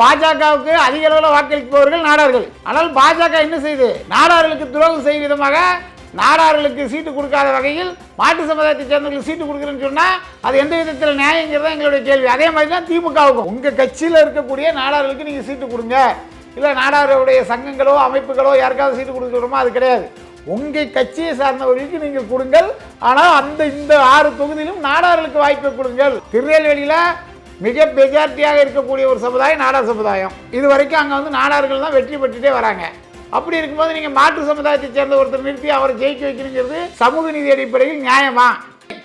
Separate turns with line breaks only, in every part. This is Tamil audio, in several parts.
பாஜகவுக்கு அதிக அளவில் வாக்களிப்பவர்கள் நாடார்கள். ஆனால் பாஜக என்ன செய்யுது நாடார்களுக்கு துரோகம் செய்யும் விதமாக நாடார்களுக்கு சீட்டு கொடுக்காத வகையில் மாட்டு சமுதாயத்தை சேர்ந்தவர்களுக்கு சீட்டு கொடுக்குறேன்னு சொன்னால் அது எந்த விதத்தில் நியாயங்கிறது எங்களுடைய கேள்வி. அதே மாதிரி தான் திமுகவுக்கும். உங்கள் கட்சியில் இருக்கக்கூடிய நாடார்களுக்கு நீங்கள் சீட்டு கொடுங்க. இல்லை நாடாருடைய சங்கங்களோ அமைப்புகளோ யாருக்காவது சீட்டு கொடுக்குறோமோ அது கிடையாது. உங்கள் கட்சியை சார்ந்தவர்களுக்கு நீங்கள் கொடுங்கள். ஆனால் அந்த இந்த ஆறு தொகுதியிலும் நாடார்களுக்கு வாய்ப்பை கொடுங்கள். திருநெல்வேலியில் மிக மெஜாரிட்டியாக இருக்கக்கூடிய ஒரு சமுதாயம் நாடார் சமுதாயம். இது வரைக்கும் அங்கே வந்து நாடார்கள் தான் வெற்றி பெற்றுட்டே வராங்க. அப்படி இருக்கும்போது நீங்கள் மாற்று சமுதாயத்தை சேர்ந்த ஒருத்தர் நிறுத்தி அவரை ஜெயிக்க வைக்கணுங்கிறது சமூக நீதி அடிப்படையில் நியாயமா?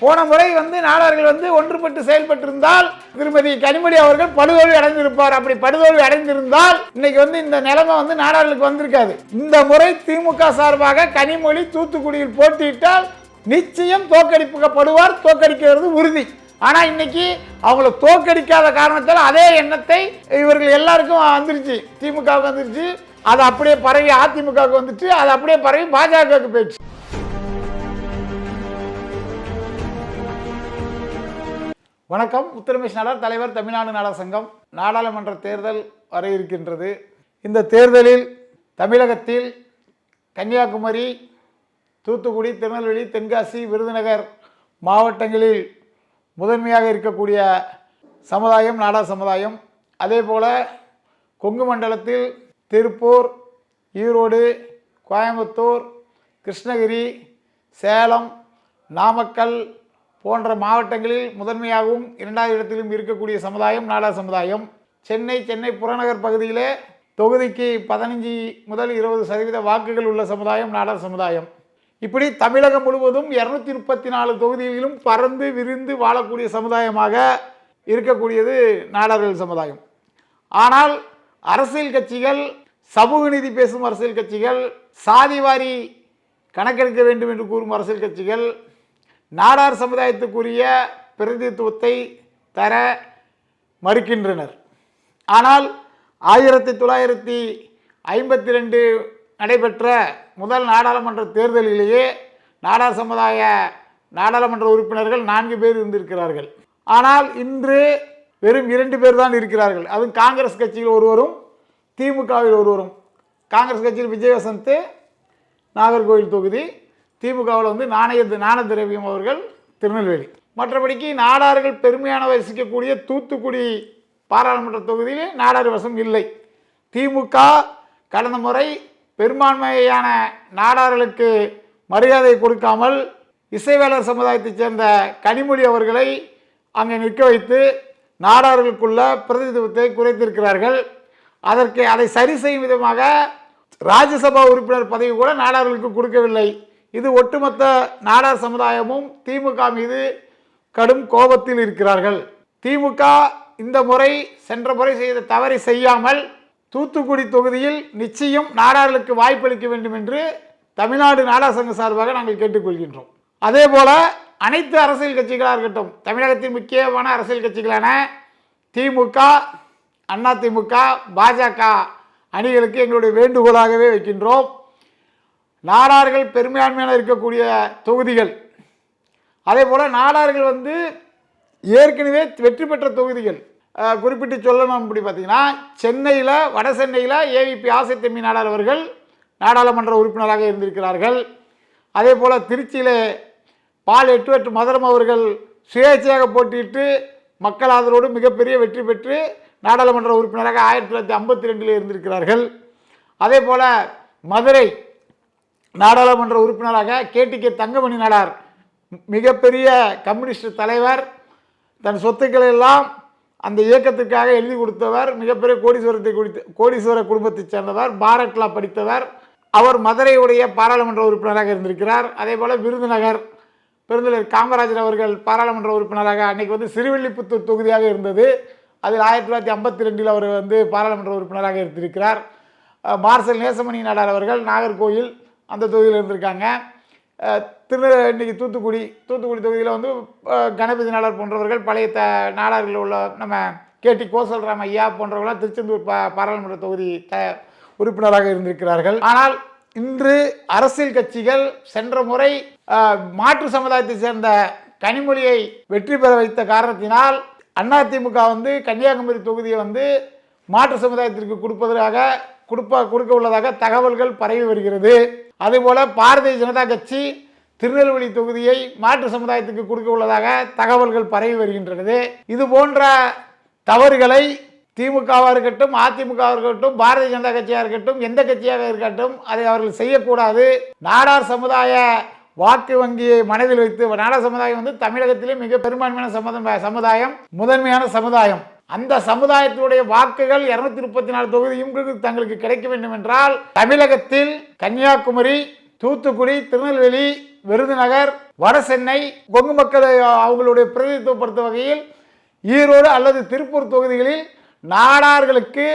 போன முறை வந்து நாடார்கள் வந்து ஒன்றுபட்டு செயல்பட்டிருந்தால் திருமதி கனிமொழி அவர்கள் படுதோல்வி அடைந்திருப்பார். அப்படி படுதோல்வி அடைந்திருந்தால் இன்னைக்கு வந்து இந்த நிலைமை வந்து நாடார்களுக்கு வந்திருக்காது. இந்த முறை திமுக சார்பாக கனிமொழி தூத்துக்குடியில் போட்டியிட்டால் நிச்சயம் தோற்கடிக்கப்படுவார் தோற்கடிக்கிறது உறுதி. ஆனால் இன்னைக்கு அவங்கள தோக்கடிக்காத காரணத்தால் அதே எண்ணத்தை இவர்கள் எல்லாருக்கும் வந்துருச்சு. திமுகவுக்கு வந்துருச்சு. அது அப்படியே பரவி அதிமுகவுக்கு வந்துச்சு அது அப்படியே பரவி பாஜகவுக்கு போயிடுச்சு. வணக்கம். உத்தரமேஷ் நாடார் தலைவர் தமிழ்நாடு நாடக சங்கம் நாடாளுமன்ற தேர்தல் வர இருக்கின்றது. இந்த தேர்தலில் தமிழகத்தில் கன்னியாகுமரி தூத்துக்குடி திருநெல்வேலி தென்காசி விருதுநகர் மாவட்டங்களில் முதன்மையாக இருக்கக்கூடிய சமுதாயம் நாடார் சமுதாயம். அதே போல் கொங்கு மண்டலத்தில் திருப்பூர் ஈரோடு கோயம்புத்தூர் கிருஷ்ணகிரி சேலம் நாமக்கல் போன்ற மாவட்டங்களில் முதன்மையாகவும் இரண்டாவது இடத்திலும் இருக்கக்கூடிய சமுதாயம் நாடார் சமுதாயம். சென்னை சென்னை புறநகர் பகுதியிலே தொகுதிக்கு பதினஞ்சு முதல் இருபது சதவீத வாக்குகள் உள்ள சமுதாயம் நாடார் சமுதாயம். இப்படி தமிழகம் முழுவதும் இரநூத்தி முப்பத்தி நாலு தொகுதிகளிலும் பறந்து விரிந்து வாழக்கூடிய சமுதாயமாக இருக்கக்கூடியது நாடார்கள் சமுதாயம். ஆனால் அரசியல் கட்சிகள் சமூக நீதி பேசும் அரசியல் கட்சிகள் சாதிவாரி கணக்கெடுக்க வேண்டும் என்று கூறும் அரசியல் கட்சிகள் நாடார் சமுதாயத்துக்குரிய பிரதிநிதித்துவத்தை தர மறுக்கின்றனர். ஆனால் ஆயிரத்தி தொள்ளாயிரத்தி ஐம்பத்தி ரெண்டு நடைபெற்ற முதல் நாடாளுமன்ற தேர்தலிலேயே நாடா சமுதாய நாடாளுமன்ற உறுப்பினர்கள் நான்கு பேர் இருந்திருக்கிறார்கள். ஆனால் இன்று வெறும் இரண்டு பேர் தான் இருக்கிறார்கள். அதுவும் காங்கிரஸ் கட்சியில் ஒருவரும் திமுகவில் ஒருவரும். காங்கிரஸ் கட்சியில் விஜயவசந்த் நாகர்கோவில் தொகுதி திமுகவில் வந்து நாணய ஞான திரவியம் அவர்கள் திருநெல்வேலி. மற்றபடிக்கு நாடார்கள் பெருமையான வசிக்கக்கூடிய தூத்துக்குடி பாராளுமன்ற தொகுதியில் நாடார் வசம் இல்லை. திமுக கடந்த முறை பெரும்பான்மையான நாடார்களுக்கு மரியாதை கொடுக்காமல் இசைவேலர் சமுதாயத்தைச் சேர்ந்த கனிமொழி அவர்களை அங்கே நிற்க வைத்து நாடார்களுக்குள்ள பிரதிநிதித்துவத்தை குறைத்திருக்கிறார்கள். அதற்கு அதை சரி செய்யும் விதமாக ராஜ்யசபா உறுப்பினர் பதவி கூட நாடார்களுக்கு கொடுக்கவில்லை. இது ஒட்டுமொத்த நாடார் சமுதாயமும் திமுக மீது கடும் கோபத்தில் இருக்கிறார்கள். திமுக இந்த முறை சென்ற முறை செய்த தவறை செய்யாமல் தூத்துக்குடி தொகுதியில் நிச்சயம் நாடார்களுக்கு வாய்ப்பளிக்க வேண்டும் என்று தமிழ்நாடு நாடாசங்க சார்பாக நாங்கள் கேட்டுக்கொள்கின்றோம். அதே போல அனைத்து அரசியல் கட்சிகளாக இருக்கட்டும் தமிழகத்தின் முக்கியமான அரசியல் கட்சிகளான திமுக அண்ணா திமுக பாஜக அணிகளுக்கு எங்களுடைய வேண்டுகோளாகவே வைக்கின்றோம். நாடார்கள் பெரும்பான்மையான இருக்கக்கூடிய தொகுதிகள். அதே போல் நாடார்கள் வந்து ஏற்கனவே வெற்றி பெற்ற தொகுதிகள். குறிப்பிட்டு சொல்லணும் அப்படி பார்த்தீங்கன்னா சென்னையில் வட சென்னையில் ஏவிபி ஆசைத்தம்மி நாடார் அவர்கள் நாடாளுமன்ற உறுப்பினராக இருந்திருக்கிறார்கள். அதே போல் திருச்சியில் பால் எட்டுவெட்டு மதுரம் அவர்கள் சுயேட்சையாக போட்டியிட்டு மக்கள் ஆதரவோடு மிகப்பெரிய வெற்றி பெற்று நாடாளுமன்ற உறுப்பினராக ஆயிரத்தி தொள்ளாயிரத்தி ஐம்பத்தி ரெண்டில் இருந்திருக்கிறார்கள். அதே போல் மதுரை நாடாளுமன்ற உறுப்பினராக கேடிகே தங்கமணி நாடார் மிகப்பெரிய கம்யூனிஸ்ட் தலைவர் தன் சொத்துக்களை எல்லாம் அந்த இயக்கத்திற்காக எழுதி கொடுத்தவர் மிகப்பெரிய கோடீஸ்வரத்தை குடித்த கோடீஸ்வர குடும்பத்தைச் சேர்ந்தவர் பாரட்லா படித்தவர். அவர் மதுரையுடைய பாராளுமன்ற உறுப்பினராக இருந்திருக்கிறார். அதே போல் விருதுநகர் பெருந்தலைவர் காமராஜர் அவர்கள் பாராளுமன்ற உறுப்பினராக அன்றைக்கி வந்து சிறுவில்லிபுத்தூர் தொகுதியாக இருந்தது. அதில் ஆயிரத்தி தொள்ளாயிரத்தி ஐம்பத்தி ரெண்டில் அவர் வந்து பாராளுமன்ற உறுப்பினராக இருந்திருக்கிறார். மார்சல் நேசமணி நாடார் அவர்கள் நாகர்கோயில் அந்த தொகுதியில் இருந்திருக்காங்க. திரு இன்றைக்கி தூத்துக்குடி தூத்துக்குடி தொகுதியில் வந்து கணபதி நாடார் போன்றவர்கள் பழைய த நாடார்கள் உள்ள நம்ம கேடி கோசல்ராம் ஐயா போன்றவர்களாம் திருச்செந்தூர் பா பாராளுமன்ற தொகுதி த உறுப்பினராக இருந்திருக்கிறார்கள். ஆனால் இன்று அரசியல் கட்சிகள் சென்ற முறை மாற்று சமுதாயத்தை சேர்ந்த கனிமொழியை வெற்றி பெற வைத்த காரணத்தினால் அதிமுக வந்து கன்னியாகுமரி தொகுதியை வந்து மாற்று சமுதாயத்திற்கு கொடுப்பதற்காக கொடுப்ப கொடுக்க உள்ளதாக தகவல்கள் பரவி வருகிறது. அதுபோல் பாரதிய ஜனதா கட்சி திருநெல்வேலி தொகுதியை மாற்று சமுதாயத்துக்கு கொடுக்க உள்ளதாக தகவல்கள் பரவி வருகின்றது. இது போன்ற தவறுகளை திமுகவாக இருக்கட்டும் அதிமுகவாக இருக்கட்டும் பாரதிய ஜனதா கட்சியாக இருக்கட்டும் எந்த கட்சியாக இருக்கட்டும் அதை அவர்கள் செய்யக்கூடாது. நாடார் சமுதாய வாக்கு வங்கியை மனதில் வைத்து நாடார் சமுதாயம் வந்து தமிழகத்திலே மிக பெரும்பான்மையான சமுதாயம் முதன்மையான சமுதாயம். அந்த சமுதாயத்தினுடைய வாக்குகள் இருநூத்தி முப்பத்தி நாலு தொகுதியும் தங்களுக்கு கிடைக்க வேண்டும் என்றால் தமிழகத்தில் கன்னியாகுமரி தூத்துக்குடி திருநெல்வேலி விருதுநகர் வடசென்னை கொங்கு மக்களை அவங்களுடைய பிரதிநிதித்துவப்படுத்த வகையில் ஈரோடு அல்லது திருப்பூர் தொகுதிகளில் நாடார்களுக்கு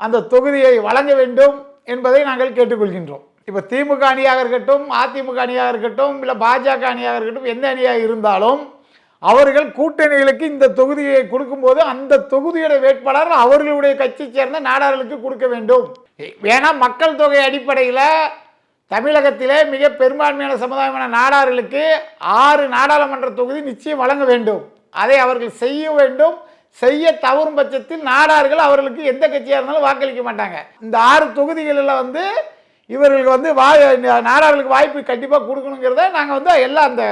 அந்த தொகுதியை வழங்க வேண்டும் என்பதை நாங்கள் கேட்டுக்கொள்கின்றோம். இப்போ திமுக அணியாக இருக்கட்டும் அதிமுக அணியாக இருக்கட்டும் இல்லை பாஜக அணியாக இருக்கட்டும் எந்த அணியாக இருந்தாலும் அவர்கள் கூட்டணிகளுக்கு இந்த தொகுதியை கொடுக்கும்போது அந்த தொகுதியோட வேட்பாளர் அவர்களுடைய கட்சி சேர்ந்த நாடார்களுக்கு கொடுக்க வேண்டும். ஏன்னா மக்கள் தொகை அடிப்படையில் தமிழகத்திலே மிக பெரும்பான்மையான சமுதாயமான நாடார்களுக்கு ஆறு நாடாளுமன்ற தொகுதி நிச்சயம் வழங்க வேண்டும். அதை அவர்கள் செய்ய வேண்டும். செய்ய தவறும் பட்சத்தில் நாடார்கள் அவர்களுக்கு எந்த கட்சியாக இருந்தாலும் வாக்களிக்க மாட்டாங்க. இந்த ஆறு தொகுதிகளில் வந்து இவர்களுக்கு வந்து வா நாடார்களுக்கு வாய்ப்பு கண்டிப்பாக கொடுக்கணுங்கிறத நாங்கள் வந்து எல்லாம் அந்த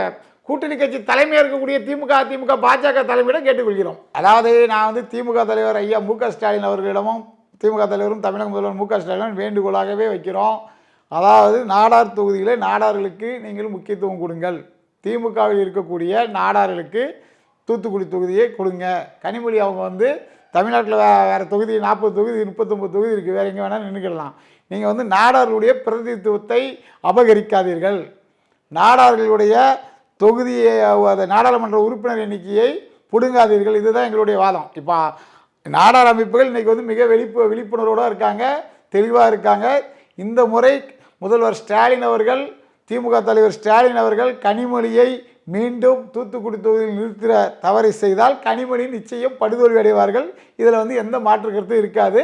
கூட்டணி கட்சி தலைமையாக இருக்கக்கூடிய திமுக அதிமுக பாஜக தலைமையிடம் கேட்டுக்கொள்கிறோம். அதாவது நான் வந்து திமுக தலைவர் ஐயா மு ஸ்டாலின் அவர்களிடமும் திமுக தலைவரும் தமிழக முதல்வர் மு ஸ்டாலினும் வேண்டுகோளாகவே வைக்கிறோம். அதாவது நாடார் தொகுதியிலே நாடார்களுக்கு நீங்கள் முக்கியத்துவம் கொடுங்கள். திமுகவில் இருக்கக்கூடிய நாடார்களுக்கு தூத்துக்குடி தொகுதியை கொடுங்க. கனிமொழி அவங்க வந்து தமிழ்நாட்டில் வே வேறு தொகுதி நாற்பது தொகுதி முப்பத்தொம்பது தொகுதி இருக்குது வேறு எங்கே வேணாலும் நின்றுக்கலாம் நீங்கள் வந்து நாடார்களுடைய பிரதிநிதித்துவத்தை அபகரிக்காதீர்கள். நாடார்களுடைய தொகுதியை நாடாளுமன்ற உறுப்பினர் எண்ணிக்கையை பிடுங்காதீர்கள். இதுதான் எங்களுடைய வாதம். இப்போ நாடார் அமைப்புகள் இன்றைக்கி வந்து மிக விழிப்பு விழிப்புணர்வோடு இருக்காங்க தெளிவாக இருக்காங்க. இந்த முறை முதல்வர் ஸ்டாலின் அவர்கள் திமுக தலைவர் ஸ்டாலின் அவர்கள் கனிமொழியை மீண்டும் தூத்துக்குடி தொகுதியில் நிறுத்துகிற தவறை செய்தால் கனிமொழி நிச்சயம் படுதோல்வி அடைவார்கள். இதில் வந்து எந்த மாற்று கருத்தும் இருக்காது.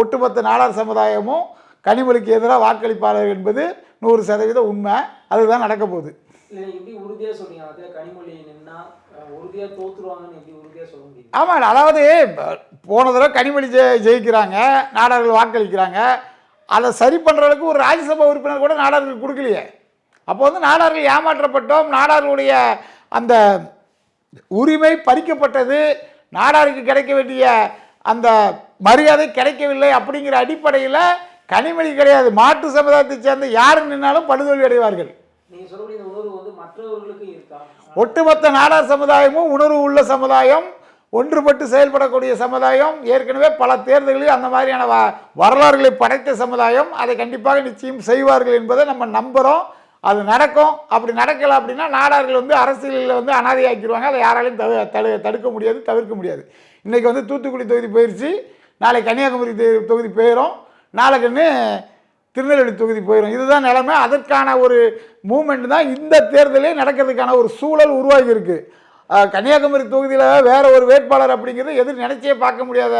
ஒட்டுமொத்த நாடார் சமுதாயமும் கனிமொழிக்கு எதிராக வாக்களிப்பார்கள் என்பது நூறு சதவீதம் உண்மை. அதுதான் நடக்க போகுது.
எப்படி சொல்றீங்க கனிமொழி நின்னா தோத்துருவாங்கன்னு எப்படி சொல்ல முடியும்
ஆமாம் அதாவது போன தடவை கனிமொழி ஜெய ஜெயிக்கிறாங்க நாடார்கள் வாக்களிக்கிறாங்க. அதை சரி பண்ணுறதுக்கு ஒரு ராஜ்யசபா உறுப்பினர் கூட நாடார்களுக்கு கொடுக்கலையே. அப்போ வந்து நாடார்கள் ஏமாற்றப்பட்டோம். நாடார்களுடைய அந்த உரிமை பறிக்கப்பட்டது. நாடாருக்கு கிடைக்க வேண்டிய அந்த மரியாதை கிடைக்கவில்லை அப்படிங்கிற அடிப்படையில் கனிமொழி கிடையாது. மாற்று சமுதாயத்தை சேர்ந்த யார் நின்னாலும் படுதோல்வி அடைவார்கள். ஒட்டுமொத்த நாடார் சமுதாயமும் உணர்வு உள்ள சமுதாயம் ஒன்றுபட்டு செயல்படக்கூடிய சமுதாயம் ஏற்கனவே பல தேர்தல்களில் அந்த மாதிரியான வ வரலாறுகளை படைத்த சமுதாயம் அதை கண்டிப்பாக நிச்சயம் செய்வார்கள் என்பதை நம்ம நம்புகிறோம் அது நடக்கும். அப்படி நடக்கலை அப்படின்னா நாடார்கள் வந்து அரசியலில் வந்து அனாதையாக்கிடுவாங்க. அதை யாராலையும் தடு தடு தடுக்க முடியாது தவிர்க்க முடியாது. இன்றைக்கி வந்து தூத்துக்குடி தொகுதி போயிடுச்சு நாளை கன்னியாகுமரி தொ- தொகுதி போயிடும் நாளைக்குன்னு திருநெல்வேலி தொகுதி போயிடும் இதுதான் நிலைமை. அதற்கான ஒரு மூமெண்ட் தான் இந்த தேர்தலே நடக்கிறதுக்கான ஒரு சூழல் உருவாகியிருக்கு. கன்னியாகுமரி தொகுதியில் வேற ஒரு வேட்பாளர் அப்படிங்கிறது எதிர் நினைச்சே பார்க்க முடியாத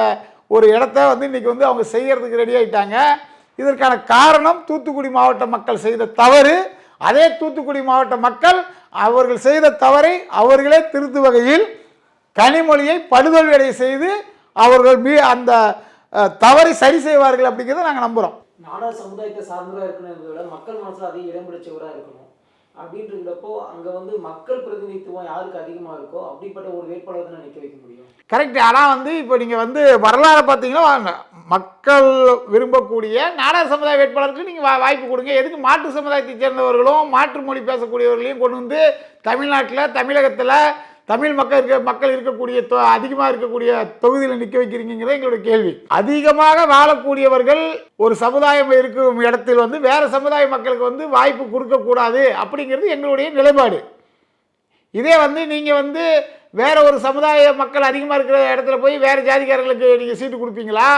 ஒரு இடத்த வந்து இன்றைக்கி வந்து அவங்க செய்கிறதுக்கு ரெடி ஆகிட்டாங்க இதற்கான காரணம் தூத்துக்குடி மாவட்ட மக்கள் செய்த தவறு. அதே தூத்துக்குடி மாவட்ட மக்கள் அவர்கள் செய்த தவறை அவர்களே திருத்து வகையில் கனிமொழியை படுதல் வேலையை செய்து அவர்கள் மீ அந்த தவறை சரி செய்வார்கள் அப்படிங்கிறத நாங்கள் நம்புகிறோம்
நாடார் சமுதாயத்தை சார்ந்ததாக இருக்கணும் என்பதை விட மக்கள் மனசில் அதிக இடம் பிடிச்சவராக இருக்கணும். அப்படின்ட்டு அங்கே வந்து மக்கள் பிரதிநிதித்துவம் யாருக்கு அதிகமாக இருக்கோ அப்படிப்பட்ட ஒரு வேட்பாளர் தான் நிக்க வைக்க முடியும்.
கரெக்ட் ஆனால் வந்து இப்போ நீங்கள் வந்து வரலாறு பார்த்தீங்கன்னா மக்கள் விரும்பக்கூடிய நாடார் சமுதாய வேட்பாளருக்கு நீங்கள் வாய்ப்பு கொடுங்க. எதுக்கு மாற்று சமுதாயத்தை சேர்ந்தவர்களும் மாற்று மொழி பேசக்கூடியவர்களையும் கொண்டு வந்து தமிழ்நாட்டில் தமிழகத்தில் தமிழ் மக்கள் இருக்க மக்கள் இருக்கக்கூடிய தொ- அதிகமாக இருக்கக்கூடிய தொகுதியில் நிற்க வைக்கிறீங்கிறது எங்களுடைய கேள்வி. அதிகமாக வாழக்கூடியவர்கள் ஒரு சமுதாயம் இருக்கும் இடத்தில் வந்து வேறு சமுதாய மக்களுக்கு வந்து வாய்ப்பு கொடுக்கக்கூடாது அப்படிங்கிறது எங்களுடைய நிலைப்பாடு. இதே வந்து நீங்கள் வந்து வேறு ஒரு சமுதாய மக்கள் அதிகமாக இருக்கிற இடத்துல போய் வேறு ஜாதிக்காரர்களுக்கு நீங்கள் சீட்டு கொடுப்பீங்களா?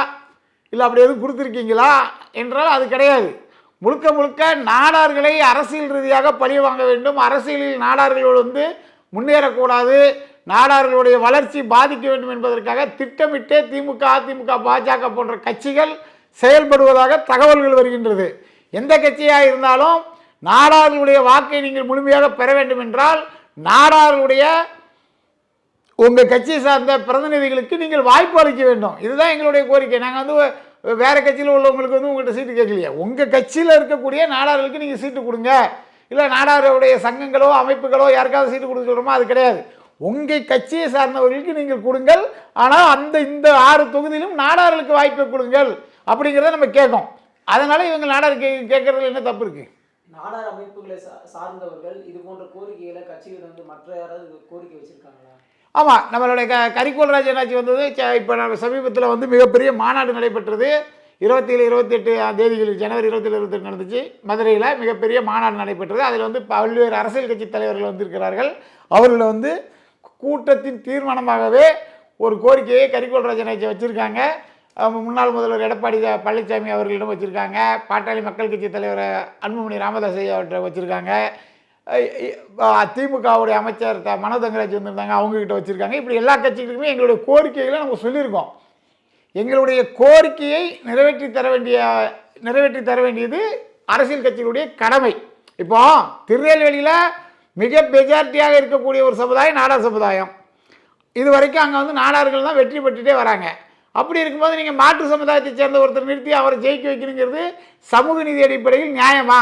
இல்லை அப்படி எதுவும் கொடுத்துருக்கீங்களா? என்றால் அது கிடையாது. முழுக்க முழுக்க நாடார்களை அரசியல் ரீதியாக பழி வாங்க வேண்டும். அரசியலில் நாடார்கள் வந்து முன்னேறக்கூடாது. நாடார்களுடைய வளர்ச்சி பாதிக்க வேண்டும் என்பதற்காக திட்டமிட்டே திமுக அதிமுக பாஜக போன்ற கட்சிகள் செயல்படுவதாக தகவல்கள் வருகின்றது. எந்த கட்சியாக இருந்தாலும் நாடார்களுடைய வாக்கை நீங்கள் முழுமையாக பெற வேண்டும் என்றால் நாடார்களுடைய உங்கள் கட்சியை சார்ந்த பிரதிநிதிகளுக்கு நீங்கள் வாய்ப்பு அளிக்க வேண்டும். இதுதான் எங்களுடைய கோரிக்கை. நாங்கள் வந்து வேறு கட்சியில் உள்ளவங்களுக்கு வந்து உங்கள்கிட்ட சீட்டு கேட்கலையே. உங்கள் கட்சியில் இருக்கக்கூடிய நாடார்களுக்கு நீங்கள் சீட்டு கொடுங்க. இல்லை நாடாருடைய சங்கங்களோ அமைப்புகளோ யாருக்காவது சீட்டு கொடுக்க சொல்கிறோமோ அது கிடையாது. உங்கள் கட்சியை சார்ந்தவர்களுக்கு நீங்கள் கொடுங்கள். ஆனால் அந்த இந்த ஆறு தொகுதியிலும் நாடார்களுக்கு வாய்ப்பை கொடுங்கள் அப்படிங்கிறத நம்ம கேட்கோம் அதனால் இவங்க நாடார் கே கேட்குறதுல என்ன தப்பு இருக்குது
நாடார் அமைப்புகளை சார்ந்தவர்கள் இது போன்ற கோரிக்கைகளை கட்சிகள் வந்து மற்ற யாராவது கோரிக்கை வச்சிருக்காங்களா?
ஆமாம் நம்மளுடைய க கரிக்கோல் ராஜ் என்னாச்சு வந்தது. இப்போ நம்ம சமீபத்தில் வந்து மிகப்பெரிய மாநாடு நடைபெற்றது. இருபத்தேழு இருபத்தெட்டு தேதிகளில் ஜனவரி இருபத்தேழு இருபத்தெட்டு நடந்துச்சு. மதுரையில் மிகப்பெரிய மாநாடு நடைபெற்றது. அதில் வந்து பல்வேறு அரசியல் கட்சி தலைவர்கள் வந்திருக்கிறார்கள். அவர்கள் வந்து கூட்டத்தின் தீர்மானமாகவே ஒரு கோரிக்கையை கரிகோல் ராஜனாச்சி வச்சுருக்காங்க. முன்னாள் முதல்வர் எடப்பாடி பழனிசாமி அவர்களிடம் வச்சுருக்காங்க. பாட்டாளி மக்கள் கட்சி தலைவர் அன்புமணி ராமதாஸ் அவர்கிட்ட வச்சுருக்காங்க. திமுகவுடைய அமைச்சர் மனோதங்கராஜ் மனோ தங்கராஜ் வந்திருந்தாங்க. அவங்கக்கிட்ட வச்சுருக்காங்க. இப்படி எல்லா கட்சிகளுக்குமே எங்களுடைய கோரிக்கைகளை நம்ம சொல்லியிருக்கோம். எங்களுடைய கோரிக்கையை நிறைவேற்றி தர வேண்டிய நிறைவேற்றி தர வேண்டியது அரசியல் கட்சிகளுடைய கடமை. இப்போ திருநெல்வேலியில் மிக மெஜாரிட்டியாக இருக்கக்கூடிய ஒரு சமுதாயம் நாடார் சமுதாயம். இது வரைக்கும் அங்கே வந்து நாடார்கள் தான் வெற்றி பெற்றுட்டே வராங்க. அப்படி இருக்கும்போது நீங்கள் மாற்று சமுதாயத்தை சேர்ந்த ஒருத்தர் நிறுத்தி அவரை ஜெயிக்க வைக்கணுங்கிறது சமூக நீதி அடிப்படையில் நியாயமா?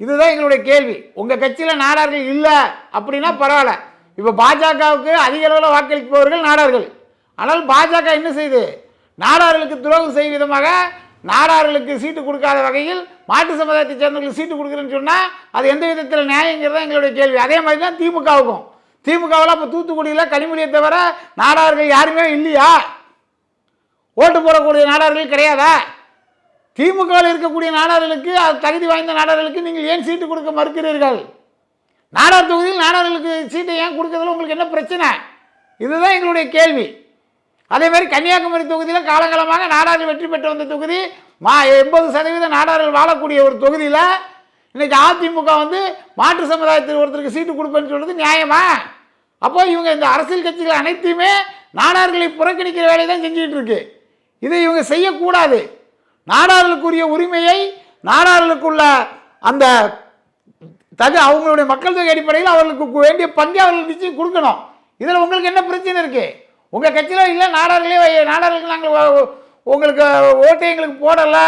இதுதான் எங்களுடைய கேள்வி. உங்கள் கட்சியில் நாடார்கள் இல்லை அப்படின்னா பரவாயில்ல. இப்போ பாஜகவுக்கு அதிக அளவில் வாக்களிப்பவர்கள் நாடார்கள். ஆனால் பாஜக என்ன செய்யுது நாடார்களுக்கு துரோகம் செய்யும் விதமாக நாடார்களுக்கு சீட்டு கொடுக்காத வகையில் மாட்டு சமுதாயத்தை சேர்ந்தவர்களுக்கு சீட்டு கொடுக்குறேன்னு சொன்னால் அது எந்த விதத்தில் நியாயங்கிறது தான் எங்களுடைய கேள்வி. அதே மாதிரி தான் திமுகவுக்கும். திமுகவில் இப்போ தூத்துக்குடியில் கனிமொழியை தவிர நாடார்கள் யாருமே இல்லையா? ஓட்டு போடக்கூடிய நாடார்கள் கிடையாதா? திமுகவில் இருக்கக்கூடிய நாடார்களுக்கு அது தகுதி வாய்ந்த நாடார்களுக்கு நீங்கள் ஏன் சீட்டு கொடுக்க மறுக்கிறீர்கள்? நாடார் தொகுதியில் நாடார்களுக்கு சீட்டை ஏன் கொடுக்கறதுல உங்களுக்கு என்ன பிரச்சனை? இதுதான் எங்களுடைய கேள்வி. அதே மாதிரி கன்னியாகுமரி தொகுதியில் காலங்காலமாக நாடார்கள் வெற்றி பெற்று வந்த தொகுதி மா எண்பது சதவீத நாடார்கள் வாழக்கூடிய ஒரு தொகுதியில் இன்றைக்கி அதிமுக வந்து மாற்று சமுதாயத்தில் ஒருத்தருக்கு சீட்டு கொடுப்பேன்னு சொல்கிறது நியாயமா? அப்போ இவங்க இந்த அரசியல் கட்சிகள் அனைத்தையுமே நாடார்களை புறக்கணிக்கிற வேலையை தான் செஞ்சுட்டு இருக்கு. இதை இவங்க செய்யக்கூடாது. நாடார்களுக்குரிய உரிமையை நாடார்களுக்குள்ள அந்த தகு அவங்களுடைய மக்கள் தொகை அடிப்படையில் அவர்களுக்கு வேண்டிய பங்கு அவர்களுக்கு நிச்சயம் கொடுக்கணும். இதில் உங்களுக்கு என்ன பிரச்சனை இருக்குது உங்கள் கட்சியில் இல்லை நாடார்களே வை- நாடார்களுக்கு நாங்கள் உங்களுக்கு ஓட்டை எங்களுக்கு போடலை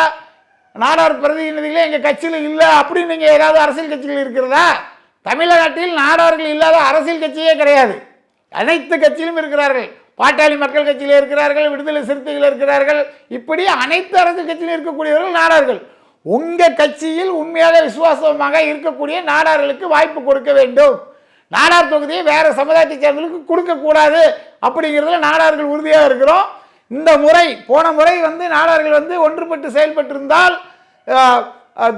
நாடார் பிரதிநிதிகளே எங்கள் கட்சியில் இல்லை அப்படின்னு நீங்கள் ஏதாவது அரசியல் கட்சிகள் இருக்கிறதா? தமிழ்நாட்டில் நாடார்கள் இல்லாத அரசியல் கட்சியே கிடையாது. அனைத்து கட்சியிலும் இருக்கிறார்கள். பாட்டாளி மக்கள் கட்சியில் இருக்கிறார்கள் விடுதலை சிறுத்தைகள் இருக்கிறார்கள். இப்படி அனைத்து அரசியல் கட்சியிலும் இருக்கக்கூடியவர்கள் நாடார்கள். உங்கள் கட்சியில் உண்மையாக விசுவாசமாக இருக்கக்கூடிய நாடார்களுக்கு வாய்ப்பு கொடுக்க வேண்டும். நாடார் தொகுதியை வேறு சமுதாயத்தை சேர்ந்தவர்களுக்கு கொடுக்கக்கூடாது அப்படிங்கிறதுல நாடார்கள் உறுதியாக இருக்கிறோம். இந்த முறை போன முறை வந்து நாடார்கள் வந்து ஒன்றுபட்டு செயல்பட்டிருந்தால்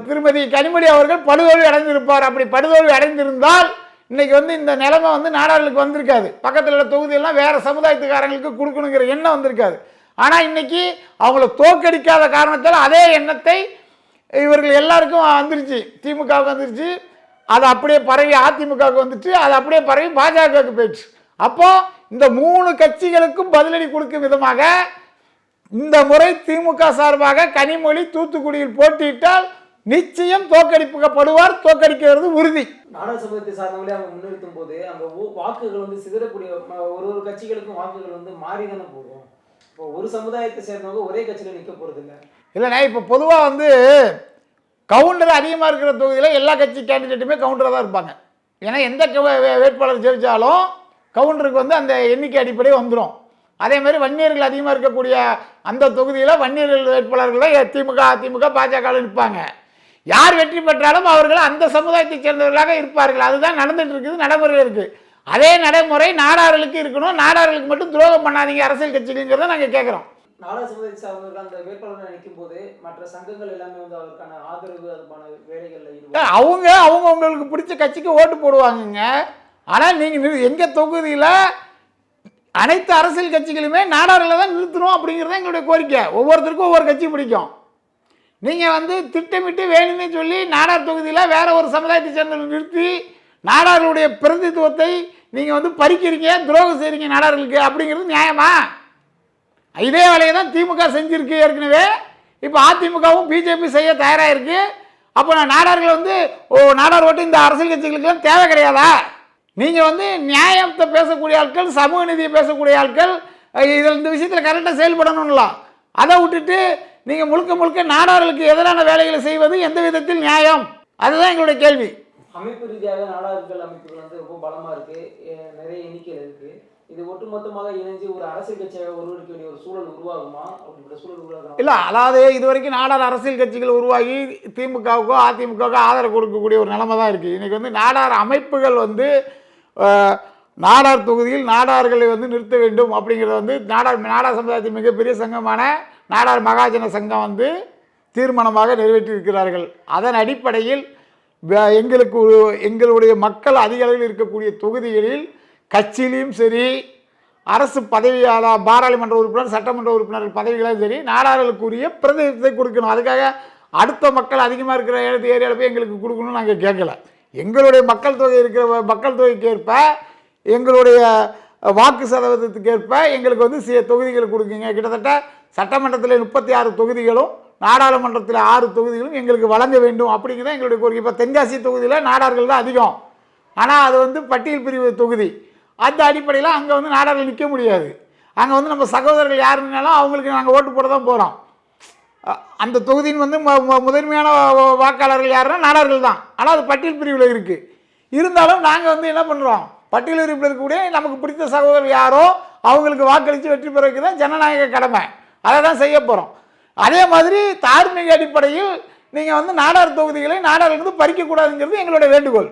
திருமதி கனிமொழி அவர்கள் படுதோல்வி அடைந்திருப்பார். அப்படி படுதோல்வி அடைந்திருந்தால் இன்றைக்கி வந்து இந்த நிலைமை வந்து நாடார்களுக்கு வந்திருக்காது. பக்கத்தில் உள்ள தொகுதியெல்லாம் வேறு சமுதாயத்துக்காரங்களுக்கு கொடுக்கணுங்கிற எண்ணம் வந்திருக்காது. ஆனால் இன்னைக்கு அவங்கள தோக்கடிக்காத காரணத்தால் அதே எண்ணத்தை இவர்கள் எல்லாருக்கும் வந்துருச்சு. திமுகவுக்கு வந்துருச்சு. அது அப்படியே பரவி அதிமுகவுக்கு வந்துச்சு அது அப்படியே பரவி பாஜகவுக்கு போயிடுச்சு. அப்போ இந்த மூணு கட்சிகளுக்கும் பதிலடி கொடுக்கும் விதமாக இந்த முறை திமுக சார்பாக கனிமொழி தூத்துக்குடியில் போட்டியிட்டால் நிச்சயம் தோற்கடிக்கப்படுவார் தோற்கடிக்கிறது உறுதி.
நாடார் சமூகத்தை சார்ந்தவங்களே அவங்க முன்னிறுத்தும் போது அங்க வாக்குகள் வந்து சிதறக்கூடிய ஒரு ஒரு கட்சிகளுக்கும் வாக்குகள் வந்து மாறி தானே போகும். இப்போ ஒரு சமுதாயத்தை சேர்ந்தவங்க ஒரே கட்சியில நிக்க போறது இல்ல
இல்லைண்ணே இப்போ பொதுவாக வந்து கவுண்டர் அதிகமாக இருக்கிற தொகுதியில் எல்லா கட்சி கேண்டிடேட்டுமே கவுண்டராக தான் இருப்பாங்க. ஏன்னா எந்த வே- வேட்பாளர் ஜெயித்தாலும் கவுண்டருக்கு வந்து அந்த எண்ணிக்கை அடிப்படை வந்துடும் அதே மாதிரி வன்னியர்கள் அதிகமாக இருக்கக்கூடிய அந்த தொகுதியில் வன்னியர்கள் வேட்பாளர்கள் தான் திமுக அதிமுக பாஜக நிற்பாங்க யார் வெற்றி பெற்றாலும் அவர்கள் அந்த சமுதாயத்தைச் சேர்ந்தவர்களாக இருப்பார்கள். அதுதான் நடந்துட்டு இருக்குது நடைமுறையில் இருக்குது அதே நடைமுறை நாடார்களுக்கு இருக்கணும். நாடார்களுக்கு மட்டும் துரோகம் பண்ணாதீங்க அரசியல் கட்சிக்குங்கிறத நாங்கள் கேட்குறோம்
நாடார் சமுதாயத்தை சார்ந்தவர்கள் அந்த வேட்பாளர் நினைக்கும் போது மற்ற சங்கங்கள் எல்லாமே வந்து அவருக்கான ஆதரவு அதுமான வேலைகள்ல
அவங்க அவங்க உங்களுக்கு பிடிச்ச கட்சிக்கு ஓட்டு போடுவாங்கங்க. ஆனால் நீங்கள் எங்கள் தொகுதியில் அனைத்து அரசியல் கட்சிகளுமே நாடாரில் தான் நிறுத்தணும் அப்படிங்கிறது எங்களுடைய கோரிக்கை. ஒவ்வொருத்தருக்கும் ஒவ்வொரு கட்சி பிடிக்கும். நீங்கள் வந்து திட்டமிட்டு வேணும்னு சொல்லி நாடார் தொகுதியில் வேற ஒரு சமுதாயத்தை சேர்ந்த நிறுத்தி நாடார்களுடைய பிரதித்துவத்தை நீங்கள் வந்து பறிக்கிறீங்க துரோகம் செய்கிறீங்க நாடார்களுக்கு அப்படிங்கிறது நியாயமா? இதே வேலையை தான் திமுக செஞ்சுருக்கு ஏற்கனவே. இப்போ அதிமுகவும் பிஜேபி செய்ய தயாராக இருக்குது அப்போ நான் நாடார்கள் வந்து ஓ நாடார் ஓட்டு இந்த அரசியல் கட்சிகளுக்கெல்லாம் தேவை கிடையாதா? நீங்கள் வந்து நியாயத்தை பேசக்கூடிய ஆட்கள் சமூக நீதியை பேசக்கூடிய ஆட்கள் இதில் இந்த விஷயத்தில் கரெக்டாக செயல்படணும்லாம். அதை விட்டுட்டு நீங்கள் முழுக்க முழுக்க நாடார்களுக்கு எதிரான வேலைகளை செய்வது எந்த விதத்தில் நியாயம்? அதுதான் எங்களுடைய கேள்வி.
அமைப்பு ரீதியாக நாடார்கள் அமைப்புகள் வந்து ரொம்ப பலமாக இருக்குது நிறைய எண்ணிக்கையில் இருக்குது இது ஒட்டுமொத்தமாக இணைஞ்சு ஒரு அரசியல் கட்சியாக உருவெடுக்க வேண்டிய ஒரு சூழல் உருவாகுமா? அப்படிப்பட்ட சூழல் உருவாகும்
இல்லை அதாவது இது வரைக்கும் நாடார் அரசியல் கட்சிகள் உருவாகி திமுகவுக்கோ அதிமுகவுக்கோ ஆதரவு கொடுக்கக்கூடிய ஒரு நிலைமை தான் இருக்குது இன்றைக்கி வந்து நாடார் அமைப்புகள் வந்து நாடார் தொகுதியில் நாடார்களை வந்து நிறுத்த வேண்டும் அப்படிங்கிறத வந்து நாடார் நாடார் சமுதாயத்தின் மிகப்பெரிய சங்கமான நாடார் மகாஜன சங்கம் வந்து தீர்மானமாக நிறைவேற்றியிருக்கிறார்கள் அதன் அடிப்படையில் எங்களுக்கு எங்களுடைய மக்கள் அதிக அளவில் இருக்கக்கூடிய தொகுதிகளில் கட்சியிலையும் சரி அரசு பதவி பாராளுமன்ற உறுப்பினர் சட்டமன்ற உறுப்பினர் பதவிகளும் சரி நாடாளுக்குரிய பிரதிநிதித்தை கொடுக்கணும். அதுக்காக அடுத்த மக்கள் அதிகமாக இருக்கிற இடத்து ஏரியாவில் போய் எங்களுக்கு கொடுக்கணும்னு நாங்கள் கேட்கல. எங்களுடைய மக்கள் தொகை இருக்கிற மக்கள் தொகைக்கு ஏற்ப எங்களுடைய வாக்கு சதவீதத்துக்கு ஏற்ப எங்களுக்கு வந்து சில தொகுதிகள் கொடுக்குங்க. கிட்டத்தட்ட சட்டமன்றத்தில் முப்பத்தி ஆறு தொகுதிகளும் நாடாளுமன்றத்தில் ஆறு தொகுதிகளும் எங்களுக்கு வழங்க வேண்டும் அப்படிங்கிறத எங்களுடைய கோரிக்கை. இப்போ தென்காசி தொகுதியில் நாடார்கள் தான் அதிகம். ஆனால் அது வந்து பட்டியல் பிரிவு தொகுதி. அந்த அடிப்படையில் அங்கே வந்து நாடார்கள் நிற்க முடியாது. அங்கே வந்து நம்ம சகோதரர்கள் யாருன்னாலும் அவங்களுக்கு நாங்கள் ஓட்டு போட தான் போகிறோம் அந்த தொகுதியின் வந்து மு- முதன்மையான வாக்காளர்கள் யாருன்னா நாடார்கள் தான். ஆனால் அது பட்டியல் பிரிவில் இருக்குது இருந்தாலும் நாங்கள் வந்து என்ன பண்ணுறோம் பட்டியல் பிரிவில் இருக்கக்கூடிய நமக்கு பிடித்த சகோதரர் யாரோ அவங்களுக்கு வாக்களித்து வெற்றி பெற வைக்க தான் ஜனநாயக கடமை. அதை தான் செய்ய போகிறோம் அதே மாதிரி தார்மீக அடிப்படையில் நீங்கள் வந்து நாடார் தொகுதிகளை நாடார்களுக்கு பறிக்கக்கூடாதுங்கிறது எங்களுடைய வேண்டுகோள்.